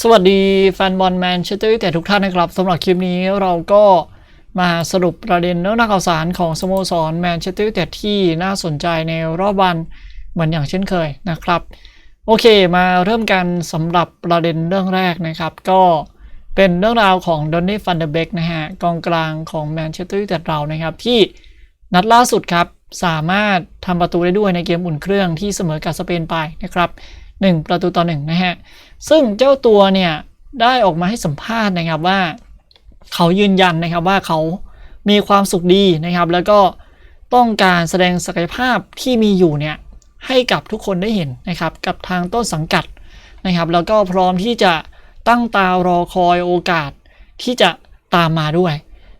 สวัสดีแฟนบอลแมนเชสเตอร์ยูไนเต็ดทุกท่านนะครับสำหรับคลิปนี้เราก็มาสรุปประเด็นเรื่องราข่าวสารของสโมสรแมนเชสเตอร์ยูไนเต็ดที่น่าสนใจในรอบวันเหมือนอย่างเช่นเคยนะครับ โอเคมาเริ่มกันสำหรับประเด็นเรื่องแรกนะครับ ก็เป็นเรื่องราวของดอนนี่ฟันเดเบกนะฮะกองกลางของแมนเชสเตอร์ยูไนเต็ดเรานะครับ ที่นัดล่าสุดครับสามารถทำประตูได้ด้วยในเกมอุ่นเครื่องที่เสมอกับสเปนไปนะครับ 1 ประตูต่อ1นะฮะ ซึ่งเจ้าตัวเนี่ยได้ออกมาให้สัมภาษณ์นะครับว่า เขายืนยันนะครับว่าเขามีความสุขดีนะครับ แล้วก็ต้องการแสดงศักยภาพที่มีอยู่เนี่ยให้กับทุกคนได้เห็นนะครับกับทางต้นสังกัดนะครับ แล้วก็พร้อมที่จะตั้งตารอคอยโอกาสที่จะตามมาด้วย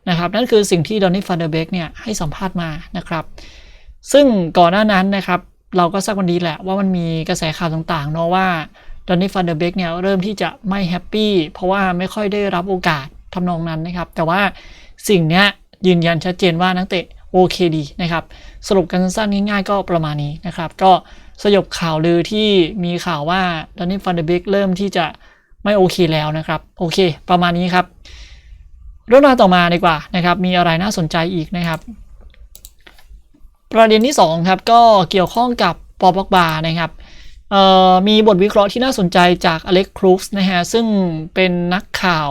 นะครับ นั่นคือสิ่งที่ดอนนี่ฟันเดอร์เบกเนี่ยให้สัมภาษณ์มานะครับ ซึ่งก่อนหน้านั้นนะครับ เราก็ทราบกันดีแหละว่ามันมีกระแสข่าวต่างๆเนาะว่าดอนนี่ฟันเดอร์เบกเนี่ยเริ่มที่จะไม่แฮปปี้เพราะว่าไม่ค่อยได้รับโอกาสทำนองนั้นนะครับ แต่ว่าสิ่งนี้ยยืนยันชัดเจนว่านักเตะโอเคดีนะครับ สรุปกันสั้นๆง่ายๆก็ประมาณนี้นะครับ ก็สยบข่าวลือที่มีข่าวว่าดอนนี่ฟันเดอร์เบกเริ่มที่จะไม่โอเคแล้วนะครับ โอเค ประมาณนี้ครับ เรื่องราวต่อมาดีกว่านะครับ มีอะไรน่าสนใจอีกนะครับ ประเด็นที่2ครับก็เกี่ยวข้องกับปอปอกบานะครับมีบทวิเคราะห์ที่น่าสนใจจากอเล็กครูสนะฮะซึ่งเป็นนักข่าว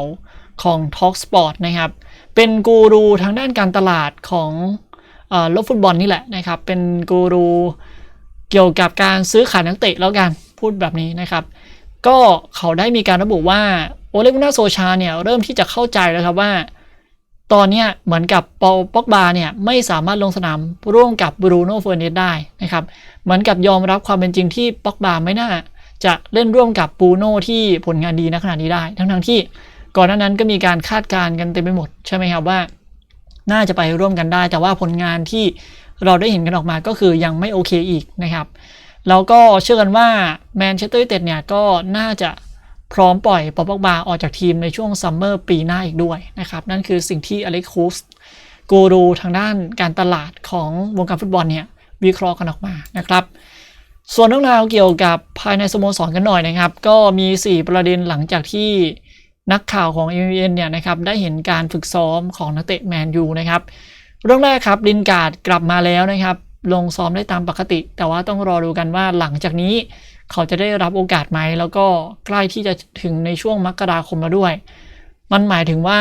ของ Talk Sport นะครับ เป็นกูรูทางด้านการตลาดของโลกฟุตบอลนี่แหละนะครับ เป็นกูรูเกี่ยวกับการซื้อขายนักเตะแล้วกันพูดแบบนี้นะครับ ก็เขาได้มีการระบุว่าโอเลกุน่าโซชาเนี่ยเริ่มที่จะเข้าใจแล้วครับว่า ตอนนี้เหมือนกับปอปอกบาเนี่ยไม่สามารถลงสนามร่วมกับบรูโน่เฟอร์เนสได้นะครับเหมือนกับยอมรับความเป็นจริงที่ปอกบาไม่น่า จะเล่นร่วมกับบรูโน่ที่ผลงานดีในขณะนี้ได้ ทั้งๆที่ก่อนหน้านั้นก็มีการคาดการณ์กันเต็มไปหมดใช่ไหมครับว่า น่าจะไปร่วมกันได้ แต่ว่าผลงานที่เราได้เห็นกันออกมาก็คือยังไม่โอเคอีกนะครับแล้วก็เชื่อกันว่าแมนเชสเตอร์ยูไนเต็ดเนี่ยก็น่าจะ พร้อมปล่อยปอปอกบาออกจากทีมในช่วงซัมเมอร์ปีหน้าอีกด้วยนะครับ นั่นคือสิ่งที่อเล็กคูสกูรูทางด้านการตลาดของวงการฟุตบอลเนี่ยวิเคราะห์กันออกมานะครับส่วนเรื่องราวเกี่ยวกับภายในสโมสรกันหน่อยนะครับ ก็มี 4 ประเด็นหลังจากที่นักข่าวของ m อ n เนี่ยนะครับได้เห็นการฝึกซ้อมของนักเตะแมนยูนะครับเรื่องแรกครับลินการ์ดกลับมาแล้วนะครับ ลงซ้อมได้ตามปกติ แต่ว่าต้องรอดูกันว่าหลังจากนี้ เขาจะได้รับโอกาสไหมแล้วก็ใกล้ที่จะถึงในช่วงมกราคมแล้วด้วย มันหมายถึงว่า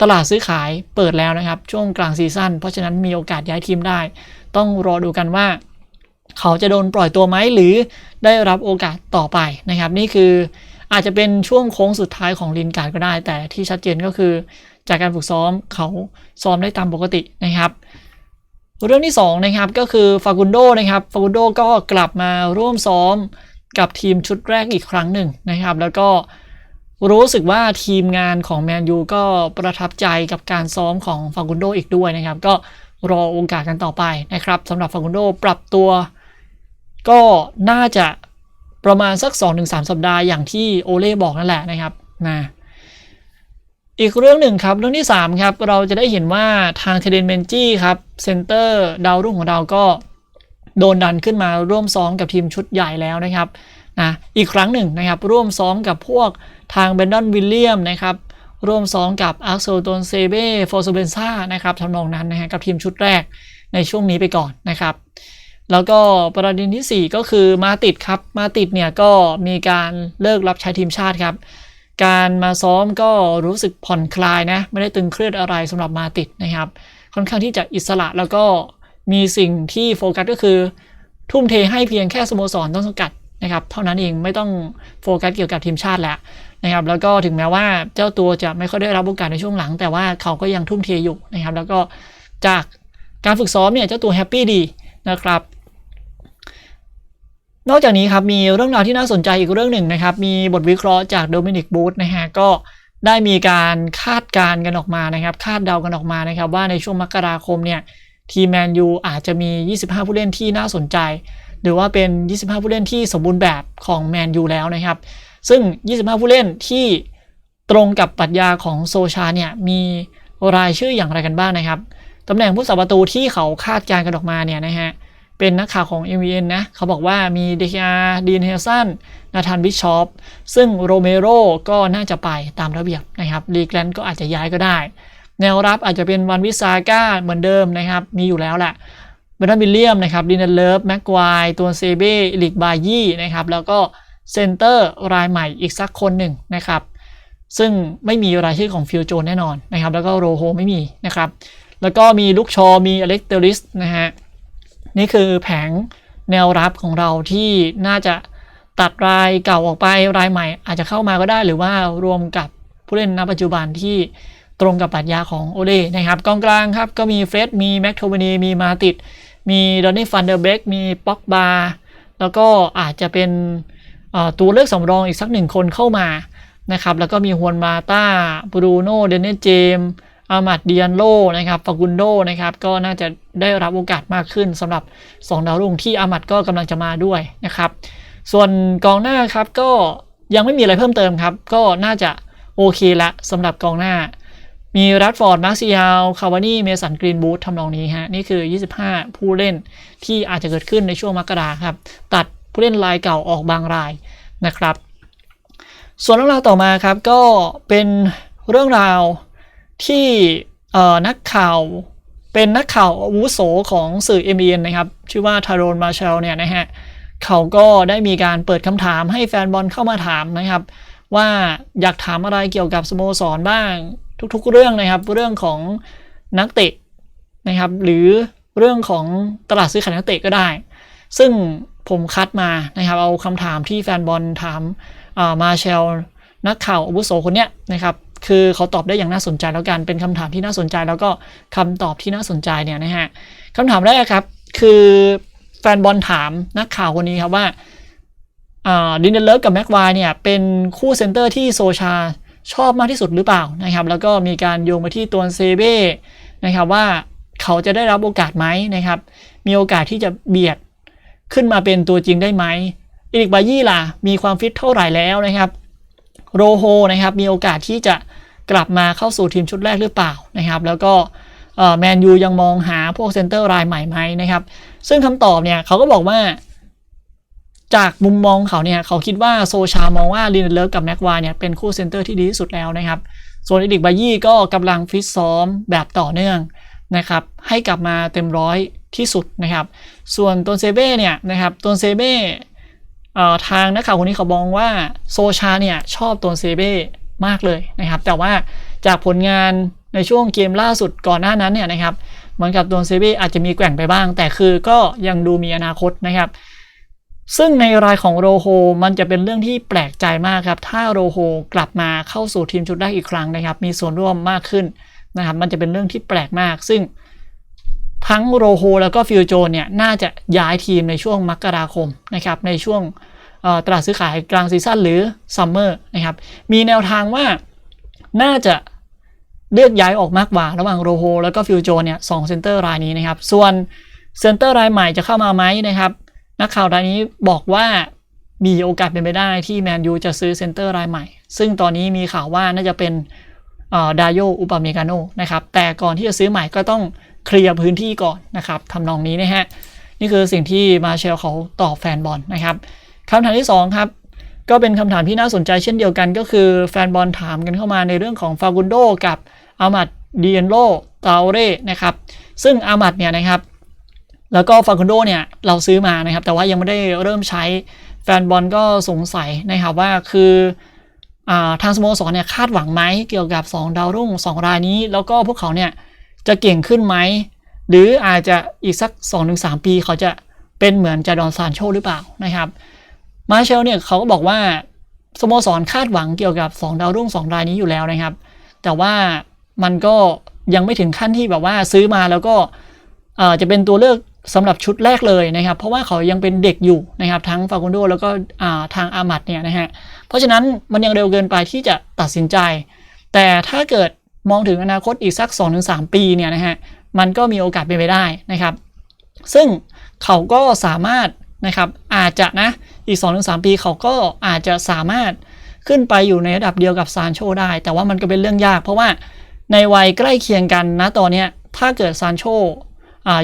ตลาดซื้อขายเปิดแล้วนะครับ ช่วงกลางซีซั่นเพราะฉะนั้นมีโอกาสย้ายทีมได้ ต้องรอดูกันว่า เขาจะโดนปล่อยตัวไหมหรือได้รับโอกาสต่อไปนะครับ นี่คืออาจจะเป็นช่วงโค้งสุดท้ายของลินการ์ดก็ได้ แต่ที่ชัดเจนก็คือ จากการฝึกซ้อมเขาซ้อมได้ตามปกตินะครับ เรื่องที่2นะครับก็คือฟากุนโดนะครับฟากุนโดก็กลับมาร่วมซ้อมกับทีมชุดแรกอีกครั้งหนึ่งนะครับ แล้วก็รู้สึกว่าทีมงานของแมนยูก็ประทับใจกับการซ้อมของฟากุนโดอีกด้วยนะครับ ก็รอโอกาสกันต่อไปนะครับสำหรับฟากุนโดปรับตัว ก็น่าจะประมาณสัก 2-3 สัปดาห์อย่างที่โอเล่บอกนั่นแหละนะครับนะ อีกเรื่องหนึ่งครับ เรื่องที่ 3 ครับ เราจะได้เห็นว่าทางเทเดนเมนจี้ครับเซนเตอร์ดาวรุ่งของเราก็โดนดันขึ้นมาร่วมซ้อมกับทีมชุดใหญ่แล้วนะครับนะอีกครั้งหนึ่งนะครับ ร่วมซ้อมกับพวกทางเบนดอนวิลเลียมนะครับร่วมซ้อมกับอาร์โซโตนเซเบ้ฟอร์ซูเบนซ่านะครับทำนองนั้นนะฮะกับทีมชุดแรกในช่วงนี้ไปก่อนนะครับ แล้วก็ประเด็นที่ 4 ก็คือมาติดครับมาติดเนี่ยก็มีการเลิกรับใช้ทีมชาติครับ การมาซ้อมก็รู้สึกผ่อนคลายนะ ไม่ได้ตึงเครียดอะไรสำหรับมาติดนะครับ ค่อนข้างที่จะอิสระแล้วก็มีสิ่งที่โฟกัสก็คือ ทุ่มเทให้เพียงแค่สโมสรต้นสังกัดนะครับ เท่านั้นเองไม่ต้องโฟกัสเกี่ยวกับทีมชาติแล้วนะครับ แล้วก็ถึงแม้ว่าเจ้าตัวจะไม่ค่อยได้รับโอกาสในช่วงหลัง แต่ว่าเขาก็ยังทุ่มเทอยู่นะครับ แล้วก็จากการฝึกซ้อมเนี่ยเจ้าตัวแฮปปี้ดีนะครับ นอกจากนี้ครับมีเรื่องราวที่น่าสนใจอีกเรื่องหนึ่งนะครับ มีบทวิเคราะห์จากโดมินิกบูธนะฮะก็ได้มีการคาดการณ์กันออกมานะครับ คาดเดากันออกมานะครับ ว่าในช่วงมกราคมเนี่ยทีแมนยูอาจจะมี 25 ผู้เล่นที่น่าสนใจ หรือว่าเป็น 25 ผู้เล่นที่สมบูรณ์แบบของแมนยูแล้วนะครับ ซึ่ง 25 ผู้เล่นที่ตรงกับปรัชญาของโซชาเนี่ยมีรายชื่ออย่างไรกันบ้างนะครับตำแหน่งผู้สับประตูที่เขาคาดการณ์กันออกมาเนี่ยนะฮะ เป็นนักข่าวของ MVN นะ เขาบอกว่ามีเดคอาดีนเฮลสันนาธานบิชอปซึ่งโรเมโรก็น่าจะไปตามระเบียบนะครับลีแกลนก็อาจจะย้ายก็ได้ แนวรับอาจจะเป็นวันวิซาก้าเหมือนเดิมนะครับ มีอยู่แล้วแหละเบรนด์วิลเลียมนะครับดินเลิฟแม็กควายตัวเซเบ้ลิกบายี่นะครับแล้วก็เซนเตอร์รายใหม่อีกสักคนหนึ่งนะครับซึ่งไม่มีรายชื่อของฟิลโจนแน่นอนนะครับแล้วก็โรโฮไม่มีนะครับแล้วก็มีลูกชอมีอเล็กเตอริสนะฮะ นี่คือแผงแนวรับของเราที่น่าจะตัดรายเก่าออกไปรายใหม่ อาจจะเข้ามาก็ได้หรือว่ารวมกับผู้เล่นณปัจจุบันที่ตรงกับปรัชญาของโอเล่นะครับกองกลางครับก็มีเฟรดมีแม็กโทเบนีมีมาติด มีดอนนี่ฟันเดอร์เบกมีป็อกบาแล้วก็อาจจะเป็นตัวเลือกสำรองอีกสักหนึ่งคนเข้ามานะครับแล้วก็มีฮวนมาตาบรูโน่เดนเนเจม อามัดเดียนโลนะครับฟากุนโดนะครับก็น่าจะได้รับโอกาสมากขึ้นสำหรับ 2 ดาวรุ่งที่อามัดก็กำลังจะมาด้วยนะครับส่วนกองหน้าครับก็ยังไม่มีอะไรเพิ่มเติมครับ ก็น่าจะโอเคละสำหรับกองหน้า มีรัตฟอร์ดมาร์ซิยาลคาวานี่เมสันกรีนบูธทำนองนี้ฮะนี่คือ 25 ผู้เล่นที่อาจจะเกิดขึ้นในช่วงมกราครับตัดผู้เล่นรายเก่าออกบางรายนะครับ ส่วนเรื่องราวต่อมาครับก็เป็นเรื่องราว ที่นักข่าวเป็นนักข่าวอาวุโสของสื่อ m อ n นะครับ ชื่อว่าทารอนมาเชลเนี่ยนะฮะเขาก็ได้มีการเปิดคำถามให้แฟนบอลเข้ามาถามนะครับ ว่าอยากถามอะไรเกี่ยวกับสโมสรบ้าง ทุกๆเรื่องนะครับ เรื่องของนักเตะนะครับ หรือเรื่องของตลาดซื้อขายนักเตะก็ได้ ซึ่งผมคัดมานะครับ เอาคำถามที่แฟนบอลถามมาเชลนักข่าวอาวุโสคนเนี้ยนะครับ คือเขาตอบได้อย่างน่าสนใจแล้วกันเป็นคำถามที่น่าสนใจแล้วก็คำตอบที่น่าสนใจเนี่ยนะฮะคำถามแรกครับ คือแฟนบอลถามนักข่าวคนนี้ครับว่าดินเดเลอร์กับแม็กวายเนี่ยเป็นคู่เซนเตอร์ที่โซชาชอบมากที่สุดหรือเปล่านะครับ แล้วก็มีการโยงไปที่ตัวเซเบ้นะครับว่าเขาจะได้รับโอกาสไหมนะครับ มีโอกาสที่จะเบียดขึ้นมาเป็นตัวจริงได้ไหมอีลิกบายี่ล่ะมีความฟิตเท่าไหร่แล้วนะครับโรโฮนะครับมีโอกาสที่จะ กลับมาเข้าสู่ทีมชุดแรกหรือเปล่านะครับแล้วก็แมนยูยังมองหาพวกเซนเตอร์รายใหม่ไหมนะครับซึ่งคำตอบเนี่ยเขาก็บอกว่า จากมุมมองเขาเนี่ยเขาคิดว่าโซชามองว่าลินเลิฟกับแม็กวาเนี่ยเป็นคู่เซนเตอร์ที่ดีที่สุดแล้วนะครับส่วนอีดิกบายี่ก็กำลังฟิตซ้อมแบบต่อเนื่องนะครับให้กลับมาเต็มร้อยที่สุดนะครับ ส่วนตัวเซเบ้เนี่ยนะครับตัวเซเบ้ทางนักข่าวคนนี้เขาบอกว่าโซชาเนี่ยชอบตัวเซเบ้ มากเลยนะครับ แต่ว่าจากผลงานในช่วงเกมล่าสุดก่อนหน้านั้นเนี่ยนะครับเหมือนกับตัวเซเบ้อาจจะมีแกว่งไปบ้าง แต่คือก็ยังดูมีอนาคตนะครับ ซึ่งในรายของโรโฮมันจะเป็นเรื่องที่แปลกใจมากครับ ถ้าโรโฮกลับมาเข้าสู่ทีมชุดแรกอีกครั้งนะครับ มีส่วนร่วมมากขึ้นนะครับ มันจะเป็นเรื่องที่แปลกมาก ซึ่งทั้งโรโฮแล้วก็ฟิลโจนเนี่ยน่าจะย้ายทีมในช่วงมกราคมนะครับในช่วง ตลาดซื้อขายกลางซีซั่นหรือซัมเมอร์นะครับ มีแนวทางว่าน่าจะเลือกย้ายออกมากกว่าระหว่างโรโฮแล้วก็ฟิลโจเนี่ยสองเซนเตอร์รายนี้นะครับ ส่วนเซนเตอร์รายใหม่จะเข้ามาไหมนะครับ นักข่าวรายนี้บอกว่ามีโอกาสเป็นไปได้ที่แมนยูจะซื้อเซนเตอร์รายใหม่ ซึ่งตอนนี้มีข่าวว่าน่าจะเป็นดาโยอุปาเมกาโนนะครับ แต่ก่อนที่จะซื้อใหม่ก็ต้องเคลียร์พื้นที่ก่อนนะครับทำนองนี้นะฮะ นี่คือสิ่งที่มาเชลเขาตอบแฟนบอลนะครับ คำถามที่ 2 ครับ ก็เป็นคำถามที่น่าสนใจเช่นเดียวกัน ก็คือแฟนบอลถามกันเข้ามาในเรื่องของฟากุนโดกับอามัดเดียนโลตาเร่นะครับ ซึ่งอามัดเนี่ยนะครับแล้วก็ฟากุนโดเนี่ยเราซื้อมานะครับ แต่ว่ายังไม่ได้เริ่มใช้แฟนบอลก็สงสัยนะครับว่าคือทางสโมสรเนี่ยคาดหวังไหมเกี่ยวกับ 2 ดาวรุ่ง 2 รายนี้ แล้วก็พวกเขาเนี่ยจะเก่งขึ้นไหม หรืออาจจะอีกสัก 2-3 ปีเขาจะเป็นเหมือนจาดอนซานโชหรือเปล่านะครับ มาเชลเนี่ยเขาก็บอกว่าสโมสรคาดหวังเกี่ยวกับ 2 ดาวรุ่ง 2 รายนี้อยู่แล้วนะครับ แต่ว่ามันก็ยังไม่ถึงขั้นที่แบบว่าซื้อมาแล้วก็จะเป็นตัวเลือกสำหรับชุดแรกเลยนะครับ เพราะว่าเขายังเป็นเด็กอยู่นะครับ ทั้งฟากุนโดแล้วก็ทางอามัดเนี่ยนะฮะเพราะฉะนั้นมันยังเร็วเกินไปที่จะตัดสินใจ แต่ถ้าเกิดมองถึงอนาคตอีกสัก 2-3 ปีเนี่ยนะฮะมันก็มีโอกาสเป็นไปได้นะครับ ซึ่งเขาก็สามารถนะครับอาจจะนะ อีก 2-3 ปีเขาก็อาจจะสามารถขึ้นไปอยู่ในระดับเดียวกับซานโชได้ แต่ว่ามันก็เป็นเรื่องยาก เพราะว่าในวัยใกล้เคียงกันนะตอนนี้ถ้าเกิดซานโช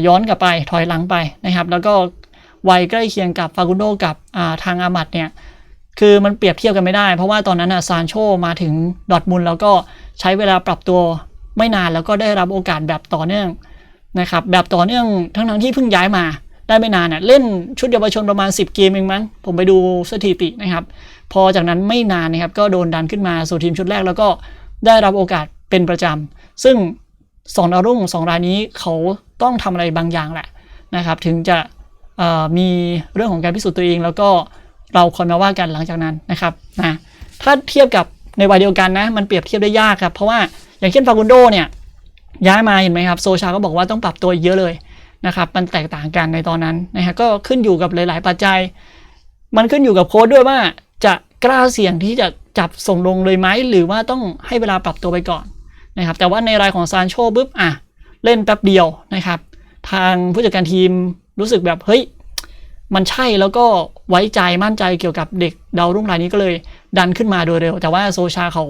ย้อนกลับไปถอยหลังไปนะครับ แล้วก็วัยใกล้เคียงกับฟากุนโดกับาทางอามัดเนี่ยคือมันเปรียบเทียบกันไม่ได้ เพราะว่าตอนนั้นซานโชมาถึงดอทมุนด์แล้วก็ใช้เวลาปรับตัวไม่นานแล้วก็ได้รับโอกาสแบบต่อเนื่องนะครับแบบต่อเนื่องทั้งทั้งๆที่เพิ่งย้ายมา ได้ไม่นานน่ะเล่นชุดเยาวชนประมาณ 10 เกมเองมั้งผมไปดูสถิตินะครับ พอจากนั้นไม่นานนะครับก็โดนดันขึ้นมาสู่ทีมชุดแรกแล้วก็ได้รับโอกาสเป็นประจำ ซึ่งสองดาวรุ่งสองรายนี้เขาต้องทำอะไรบางอย่างแหละนะครับถึงจะมีเรื่องของการพิสูจน์ตัวเอง แล้วก็เราคอยมาว่ากันหลังจากนั้นนะครับนะถ้าเทียบกับในวัยเดียวกันนะมันเปรียบเทียบได้ยากครับ เพราะว่าอย่างเช่นฟากุนโดเนี่ยย้ายมาเห็นไหมครับโซชาก็บอกว่าต้องปรับตัวอีกเยอะเลย นะครับมันแตกต่างกันในตอนนั้นนะฮะก็ขึ้นอยู่กับหลาย ๆ ปัจจัย มันขึ้นอยู่กับโค้ดด้วยว่าจะกล้าเสี่ยงที่จะจับส่งลงเลยไหมหรือว่าต้องให้เวลาปรับตัวไปก่อนนะครับแต่ว่าในรายของซานโชปุ๊บอะเล่นแป๊บเดียวนะครับ ทางผู้จัดการทีมรู้สึกแบบเฮ้ยมันใช่แล้วก็ไว้ใจมั่นใจเกี่ยวกับเด็กดาวรุ่งรายนี้ก็เลยดันขึ้นมาโดยเร็ว แต่ว่าโซชาเขา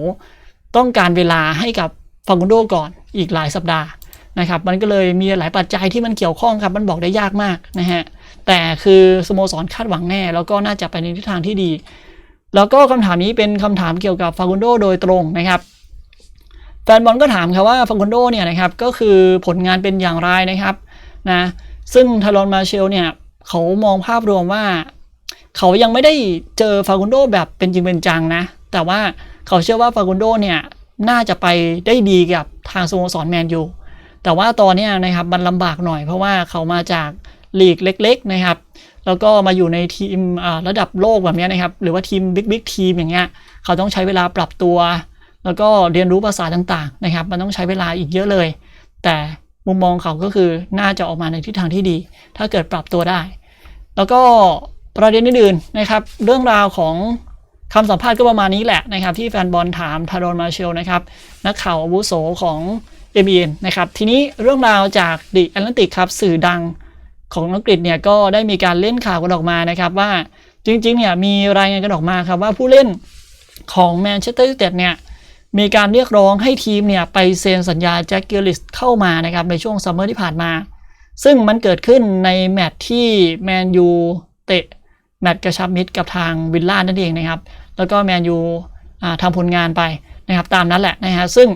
ต้องการเวลาให้กับฟากุนโดก่อนอีกหลายสัปดาห์ นะครับมันก็เลยมีหลายปัจจัยที่มันเกี่ยวข้องครับมันบอกได้ยากมากนะฮะแต่คือสโมสรคาดหวังแน่แล้วก็น่าจะไปในทิศทางที่ดี แล้วก็คำถามนี้เป็นคำถามเกี่ยวกับฟากุนโดโดยตรงนะครับแฟนบอลก็ถามครับว่าฟากุนโดเนี่ยนะครับก็คือผลงานเป็นอย่างไรนะครับนะซึ่งทารอนมาเชลเนี่ยเขามองภาพรวมว่า เขายังไม่ได้เจอฟากุนโดแบบเป็นจริงเป็นจังนะ แต่ว่าเขาเชื่อว่าฟากุนโดเนี่ยน่าจะไปได้ดีกับทางสโมสรแมนยู แต่ว่าตอนนี้นะครับมันลำบากหน่อยเพราะว่าเขามาจากลีกเล็ก ๆ นะครับ แล้วก็มาอยู่ในทีมระดับโลกแบบนี้นะครับ หรือว่าทีมบิ๊กบิ๊กทีมอย่างเงี้ยเขาต้องใช้เวลาปรับตัว แล้วก็เรียนรู้ภาษาต่างๆนะครับ มันต้องใช้เวลาอีกเยอะเลย แต่มุมมองเขาก็คือน่าจะออกมาในทิศทางที่ดี ถ้าเกิดปรับตัวได้ แล้วก็ประเด็นอื่นๆนะครับ เรื่องราวของคำสัมภาษณ์ก็ประมาณนี้แหละนะครับ ที่แฟนบอลถามทารอนมาเชลนะครับ นักข่าวอาวุโสของ m อ n นะครับทีนี้เรื่องราวจาก The Atlantic ครับสื่อดังของอังกฤษเนี่ยก็ได้มีการเล่นข่าวกันออกมานะครับว่าจริงๆเนี่ยมีรายงานกันออกมาครับว่าผู้เล่นของแมนเชสเตอร์ยูไนเต็ดเนี่ยมีการเรียกร้องให้ทีมเนี่ยไปเซ็นสัญญาแจ็คเกลลิสเข้ามานะครับในช่วงซัมเมอร์ที่ผ่านมา ซึ่งมันเกิดขึ้นในแมตช์ที่แมนยูเตะแมตช์กระชับมิตรกับทางวิลล่านั่นเองนะครับ แล้วก็แมนยูทำผลงานไปนะครับตามนั้นแหละนะฮะซึ่ง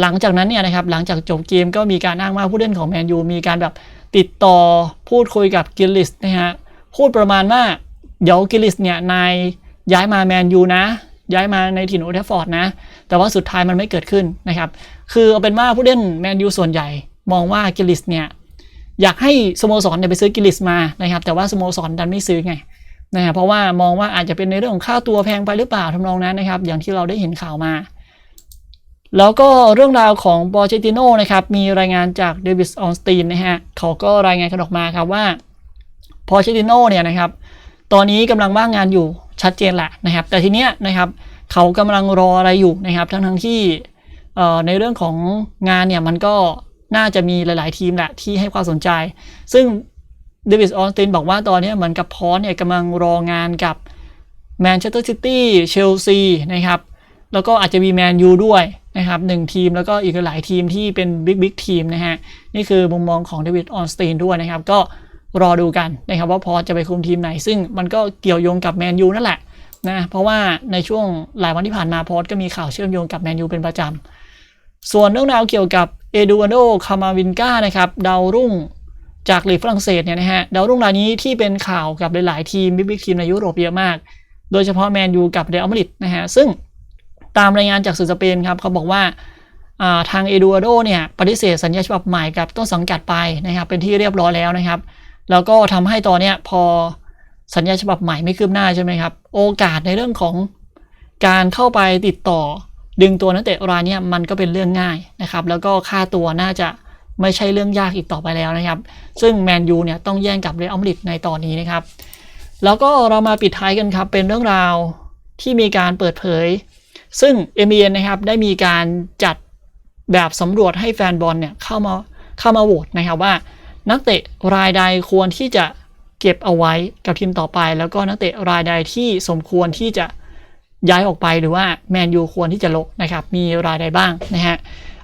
หลังจากนั้นเนี่ยนะครับหลังจากจบเกมก็มีการอ้างว่าผู้เล่นของแมนยูมีการแบบติดต่อพูดคุยกับกิลลิสนะฮะพูดประมาณว่าเดี๋ยวกิลลิสเนี่ยนายย้ายมาแมนยูนะ ย้ายมาในถิ่นโอเทฟอร์ดนะ แต่ว่าสุดท้ายมันไม่เกิดขึ้นนะครับ คือเอาเป็นว่าผู้เล่นแมนยูส่วนใหญ่ มองว่ากิลลิสเนี่ยอยากให้สโมสรเนี่ยไปซื้อกิลลิสมานะครับ แต่ว่าสโมสรดันไม่ซื้อไงนะเพราะว่ามองว่าอาจจะเป็นในเรื่องของค่าตัวแพงไปหรือเปล่าทำนองนั้นนะครับ อย่างที่เราได้เห็นข่าวมา แล้วก็เรื่องราวของปอเชติโนนะครับ มีรายงานจากเดวิสออนสตีนนะฮะเขาก็รายงานกันออกมาครับว่าปอเชติโนเนี่ยนะครับ ตอนนี้กำลังว่างงานอยู่ชัดเจนแหละนะครับ แต่ทีเนี้ยนะครับเขากำลังรออะไรอยู่นะครับ ทั้งทั้งที่ในเรื่องของงานเนี่ยมันก็น่าจะมีหลาย ๆ ทีมแหละที่ให้ความสนใจ ซึ่งเดวิสออนสตีนบอกว่าตอนนี้เหมือนกับพอสเนี่ยกำลังรองานกับแมนเชสเตอร์ซิตี้เชลซีนะครับ แล้วก็อาจจะมีแมนยูด้วยนะครับหนึ่งทีมแล้วก็อีกหลายทีมที่เป็นบิ๊กบิ๊กทีมนะฮะ นี่คือมุมมองของเดวิดออนสตีนด้วยนะครับ ก็รอดูกันนะครับว่าพอจะไปคุมทีมไหน ซึ่งมันก็เกี่ยวโยงกับแมนยูนั่นแหละนะเพราะว่าในช่วงหลายวันที่ผ่านมาพอสก็มีข่าวเชื่อมโยงกับแมนยูเป็นประจำ ส่วนเรื่องราวเกี่ยวกับเอดูอาโดคามาวินกานะครับดาวรุ่งจากลีกฝรั่งเศสเนี่ยนะฮะดาวรุ่งรายนี้ที่เป็นข่าวกับหลาย ๆ ทีมบิ๊กบิ๊กทีมในยุโรปเยอะมาก โดยเฉพาะแมนยูกับเรอัลมาดริดนะฮะซึ่ง ตามรายงานจากสื่อสเปนครับเขาบอกว่าทางเอดูอาโดเนี่ยปฏิเสธสัญญาฉบับใหม่กับต้นสังกัดไปนะครับเป็นที่เรียบร้อยแล้วนะครับ แล้วก็ทำให้ตอนเนี้ยพอสัญญาฉบับใหม่ไม่คืบหน้าใช่ไหมครับ โอกาสในเรื่องของการเข้าไปติดต่อ ดึงตัวนักเตะรายนี้มันก็เป็นเรื่องง่ายนะครับ แล้วก็ค่าตัวน่าจะไม่ใช่เรื่องยากอีกต่อไปแล้วนะครับ ซึ่งแมนยูเนี่ยต้องแย่งกับเรอัลมาดริดในตอนนี้นะครับ แล้วก็เรามาปิดท้ายกันครับเป็นเรื่องราวที่มีการเปิดเผย ซึ่ง m อ n นะครับได้มีการจัดแบบสำรวจให้แฟนบอลเนี่ยเข้ามาเข้ามาโหวตนะครับว่า นักเตะรายใดควรที่จะเก็บเอาไว้กับทีมต่อไป แล้วก็นักเตะรายใดที่สมควรที่จะย้ายออกไปหรือว่าแมนยูควรที่จะลบนะครับ มีรายใดบ้างนะฮะ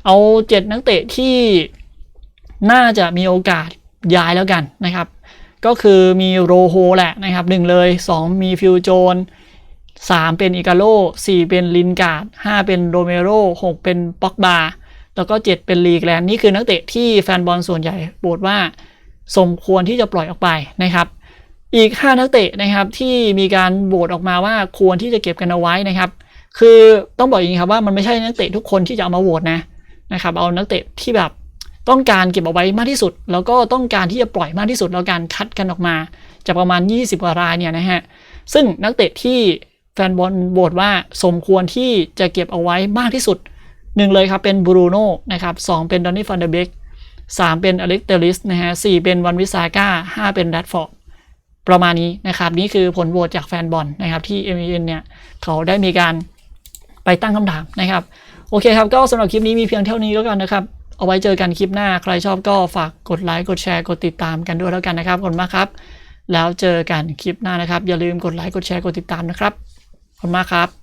เอาเจ็ดนักเตะที่น่าจะมีโอกาสย้ายแล้วกันนะครับ ก็คือมีโรโฮแหละนะครับหนึ่งเลย 2 มีฟิลโจน 3 เป็นอิกาโล4เป็นลินการ์ด5เป็นโรเมโร6เป็นป็อกบาแล้วก็ 7 เป็นลีแกลนนี่คือนักเตะที่แฟนบอลส่วนใหญ่โบทว่า สมควรที่จะปล่อยออกไปนะครับ อีก 5 นักเตะนะครับที่มีการโบทออกมาว่าควรที่จะเก็บกันเอาไว้นะครับ คือต้องบอกอย่างนี้ครับว่ามันไม่ใช่นักเตะทุกคนที่จะเอามาโหวตนะนะครับเอานักเตะที่แบบต้องการเก็บเอาไว้มากที่สุด แล้วก็ต้องการที่จะปล่อยมากที่สุดแล้วการคัดกันออกมาจากประมาณ 20 กว่ารายเนี่ยนะฮะซึ่งนักเตะที่ แฟนบอลโหวตว่าสมควรที่จะเก็บเอาไว้มากที่สุดหนึ่งเลยครับเป็นบรูโน่นะครับสองเป็นดอนนี่ฟันเดเบกสามเป็นอเล็กเตลิสนะฮะสี่เป็นวันวิสาก้าห้าเป็นแรดฟอร์ดประมาณนี้นะครับ นี่คือผลโหวตจากแฟนบอลนะครับที่ m อ n เนี่ย เขาได้มีการไปตั้งคำถามนะครับ โอเคครับ ก็สำหรับคลิปนี้มีเพียงเท่านี้แล้วกันนะครับ เอาไว้เจอกันคลิปหน้า ใครชอบก็ฝากกดไลค์ กดแชร์ กดติดตามกันด้วยแล้วกันนะครับขอบคุณมากครับ แล้วเจอกันคลิปหน้านะครับ อย่าลืมกดไลค์ กดแชร์ กดติดตามนะครับ คุณมากครับ